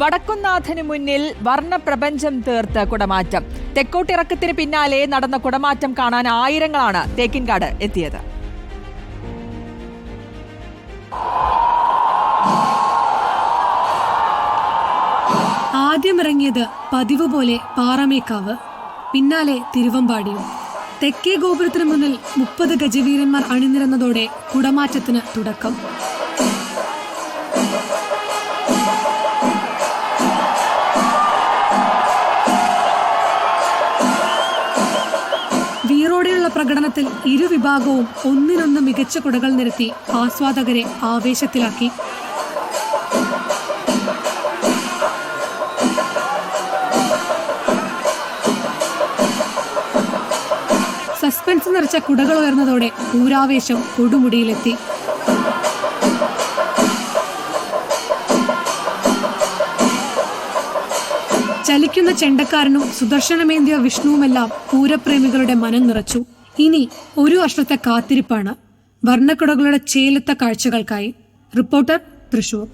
വടക്കുംനാഥന് മുന്നിൽ വർണപ്രപഞ്ചം തീർത്ത് കുടമാറ്റം. തെക്കോട്ടിറക്കത്തിന് പിന്നാലെ നടന്ന കുടമാറ്റം കാണാൻ ആയിരങ്ങളാണ് തേക്കിൻകാട് എത്തിയത്. ആദ്യമിറങ്ങിയത് പതിവ് പോലെ പാറമേക്കാവ് പിന്നാലെ തിരുവമ്പാടിയും. തെക്കേ ഗോപുരത്തിന് മുന്നിൽ മുപ്പത് ഗജവീരന്മാർ അണിനിരന്നതോടെ കുടമാറ്റത്തിന് തുടക്കം. പ്രകടനത്തിൽ ഇരുവിഭാഗവും ഒന്നിനൊന്ന് മികച്ച കുടകൾ നിരത്തി ആസ്വാദകരെ ആവേശത്തിലാക്കി. സസ്പെൻസ് നിറച്ച കുടകൾ ഉയർന്നതോടെ പൂരാവേശം കൊടുമുടിയിലെത്തി. ചലിക്കുന്ന ചെണ്ടക്കാരനും സുദർശനമേന്തിയ വിഷ്ണുവുമെല്ലാം പൂരപ്രേമികളുടെ മനം നിറച്ചു. ഇനി ഒരു വർഷത്തെ കാത്തിരിപ്പാണ്. വർണക്കുടകളുടെ ചേലത്ത കാഴ്ചകൾക്കായി. റിപ്പോർട്ടർ തൃശൂർ.